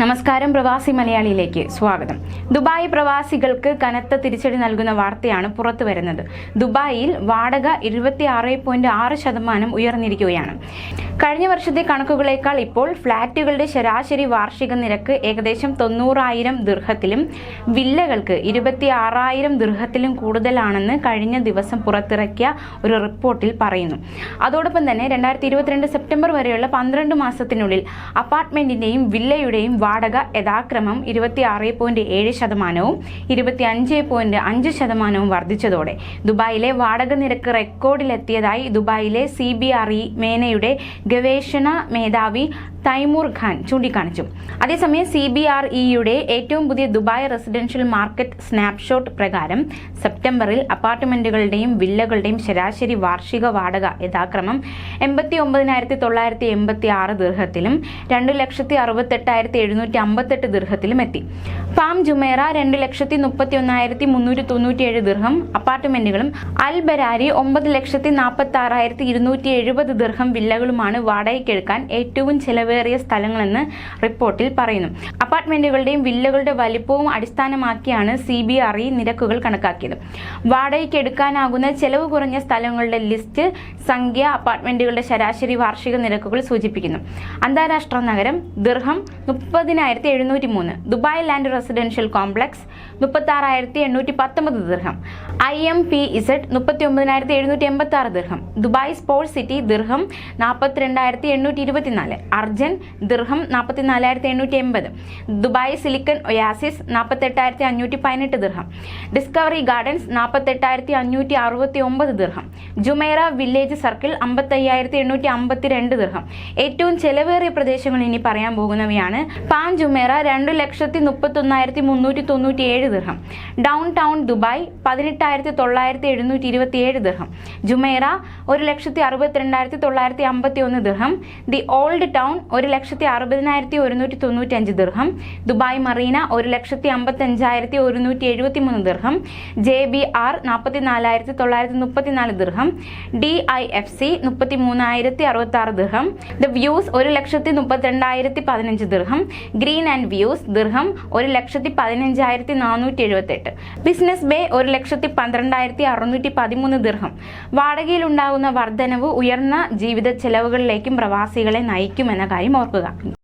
നമസ്കാരം പ്രവാസി മലയാളിയിലേക്ക് സ്വാഗതം. ദുബായ് പ്രവാസികൾക്ക് കനത്ത തിരിച്ചടി നൽകുന്ന വാർത്തയാണ് പുറത്തു വരുന്നത്. ദുബായിൽ വാടക ഇരുപത്തി ആറ് പോയിന്റ് ആറ് ശതമാനം ഉയർന്നിരിക്കുകയാണ്. കഴിഞ്ഞ വർഷത്തെ കണക്കുകളേക്കാൾ ഇപ്പോൾ ഫ്ളാറ്റുകളുടെ ശരാശരി വാർഷിക നിരക്ക് ഏകദേശം തൊണ്ണൂറായിരം ദീർഘത്തിലും വില്ലകൾക്ക് ഇരുപത്തി ആറായിരം ദീർഘത്തിലും കൂടുതലാണെന്ന് കഴിഞ്ഞ ദിവസം പുറത്തിറക്കിയ ഒരു റിപ്പോർട്ടിൽ പറയുന്നു. അതോടൊപ്പം തന്നെ രണ്ടായിരത്തി ഇരുപത്തിരണ്ട് സെപ്റ്റംബർ വരെയുള്ള പന്ത്രണ്ട് മാസത്തിനുള്ളിൽ അപ്പാർട്ട്മെന്റിന്റെയും വില്ലയുടെയും വാടക യഥാക്രമം ഇരുപത്തി ആറ് പോയിന്റ് ഏഴ് ശതമാനവും ഇരുപത്തി അഞ്ച് പോയിന്റ് അഞ്ച് ശതമാനവും വർദ്ധിച്ചതോടെ ദുബായിലെ വാടക നിരക്ക് റെക്കോർഡിലെത്തിയതായി ദുബായിലെ സി ബി ആർ ഇ മേനയുടെ ഗവേഷണ മേധാവി തൈമൂർ ഖാൻ ചൂണ്ടിക്കാണിച്ചു. അതേസമയം സി ബി ആർ ഇയുടെ ഏറ്റവും പുതിയ ദുബായ് റെസിഡൻഷ്യൽ മാർക്കറ്റ് സ്നാപ്ഷോട്ട് പ്രകാരം സെപ്റ്റംബറിൽ അപ്പാർട്ട്മെന്റുകളുടെയും വില്ലകളുടെയും ശരാശരി വാർഷിക വാടക യഥാക്രമം എൺപത്തി ഒമ്പതിനായിരത്തി തൊള്ളായിരത്തി എൺപത്തി ആറ് ദീർഘത്തിലും രണ്ട് ലക്ഷത്തി അറുപത്തെട്ടായിരത്തി എഴുന്നൂറ്റി അമ്പത്തെട്ട് ദീർഘത്തിലും എത്തി. ഫാം ജുമേറ രണ്ട് ലക്ഷത്തി മുപ്പത്തി ഒന്നായിരത്തി മുന്നൂറ്റി തൊണ്ണൂറ്റിയേഴ് ദീർഘം അപ്പാർട്ട്മെന്റുകളും അൽ ബരാരി ഒമ്പത് ലക്ഷത്തി നാൽപ്പത്തി ആറായിരത്തി ഇരുന്നൂറ്റി എഴുപത് ദീർഘം വില്ലകളുമാണ് വാടകയ്ക്കെടുക്കാൻ ഏറ്റവും ചെലവേറിയ സ്ഥലങ്ങളെന്ന് റിപ്പോർട്ടിൽ പറയുന്നു. അപ്പാർട്ട്മെന്റുകളുടെയും വില്ലകളുടെ വലിപ്പവും അടിസ്ഥാനമാക്കിയാണ് സി ബി ആർ ഇ നിരക്കുകൾ കണക്കാക്കിയത്. വാടകയ്ക്ക് എടുക്കാനാകുന്ന ചെലവ് കുറഞ്ഞ സ്ഥലങ്ങളുടെ ലിസ്റ്റ് സംഖ്യ അപ്പാർട്ട്മെന്റുകളുടെ ശരാശരി വാർഷിക നിരക്കുകൾ സൂചിപ്പിക്കുന്നു. അന്താരാഷ്ട്ര നഗരം ദിർഹം മുപ്പതിനായിരത്തി എഴുന്നൂറ്റി മൂന്ന് ദുബായ് ലാൻഡ് റെസിഡൻഷ്യൽ കോംപ്ലക്സ് മുപ്പത്തി ആറായിരത്തി എണ്ണൂറ്റി പത്തൊമ്പത് ദിർഹം ഐ എം പി ഇസഡ് മുപ്പത്തി ഒമ്പതിനായിരത്തി എഴുന്നൂറ്റി എൺപത്തി ആറ് ദിർഹം ദുബായ് സ്പോർട്സ് സിറ്റി ദിർഹം നാൽപ്പത്തിരണ്ടായിരത്തി എണ്ണൂറ്റി ഇരുപത്തിനാല് അർജൻ ദിർഹം നാൽപ്പത്തിനാലായിരത്തി എണ്ണൂറ്റി എൺപത് ദുബായ് സിലിക്കൺ ഒയാസിസ് നാൽപ്പത്തെട്ടായിരത്തി അഞ്ഞൂറ്റി പതിനെട്ട് ദിർഹം ഡിസ്കവറി ഗാർഡൻസ് നാൽപ്പത്തെട്ടായിരത്തി അഞ്ഞൂറ്റി അറുപത്തി ഒമ്പത് ദിർഹം ജുമേറ വില്ലേജ് സർക്കിൾ അമ്പത്തയ്യായിരത്തി എണ്ണൂറ്റി അമ്പത്തി രണ്ട് ദിർഹം. ഏറ്റവും ചെലവേറിയ പ്രദേശങ്ങൾ ഇനി പറയാൻ പോകുന്നവയാണ് പാൻ ജുമേറ രണ്ട് ലക്ഷത്തി മുപ്പത്തി ഒന്നായിരത്തി മുന്നൂറ്റി തൊണ്ണൂറ്റി ഏഴ് ദിർഹം ഡൗൺ ടൗൺ ദുബായ് പതിനെട്ടായിരത്തി തൊള്ളായിരത്തി എഴുന്നൂറ്റി ഇരുപത്തി ഏഴ് ദിർഹം ജുമേറ ഒരു ലക്ഷത്തി അറുപത്തിരണ്ടായിരത്തി തൊള്ളായിരത്തി അമ്പത്തി ഒന്ന് ദിർഹം ദി ഓൾഡ് ടൗൺ ഒരു ലക്ഷത്തി അറുപതിനായിരത്തി ഒരുന്നൂറ്റി തൊണ്ണൂറ്റി അഞ്ച് ദിർഹം ദുബായ് മറീന ഒരു ലക്ഷത്തി അമ്പത്തി അഞ്ചായിരത്തി ഒരുന്നൂറ്റി എഴുപത്തി മൂന്ന് ദിർഹം ജെ ബി ആർ നാൽപ്പത്തി നാലായിരത്തി തൊള്ളായിരത്തി മുപ്പത്തി നാല് ദിർഹം ഡി ഐ എഫ് സി മുപ്പത്തി മൂന്നായിരത്തി അറുപത്തി ആറ് ദിർഹം ദ വ്യൂസ് ഒരു ലക്ഷത്തി മുപ്പത്തിരണ്ടായിരത്തി പതിനഞ്ച് ദിർഹം ഗ്രീൻ ആൻഡ് വ്യൂസ് ദിർഹം ഒരു ലക്ഷത്തി പതിനഞ്ചായിരത്തി നാനൂറ്റി എഴുപത്തെട്ട്. ബിസിനസ് ബേ ഒരു ലക്ഷത്തി പന്ത്രണ്ടായിരത്തി അറുന്നൂറ്റി പതിമൂന്ന് ദിർഹം വാടകയിലുണ്ടാകുന്ന വർധനവ് ഉയർന്ന ജീവിത ചെലവുകളിലേക്കും പ്രവാസികളെ നയിക്കുമെന്ന കാര്യം ഓർക്കുക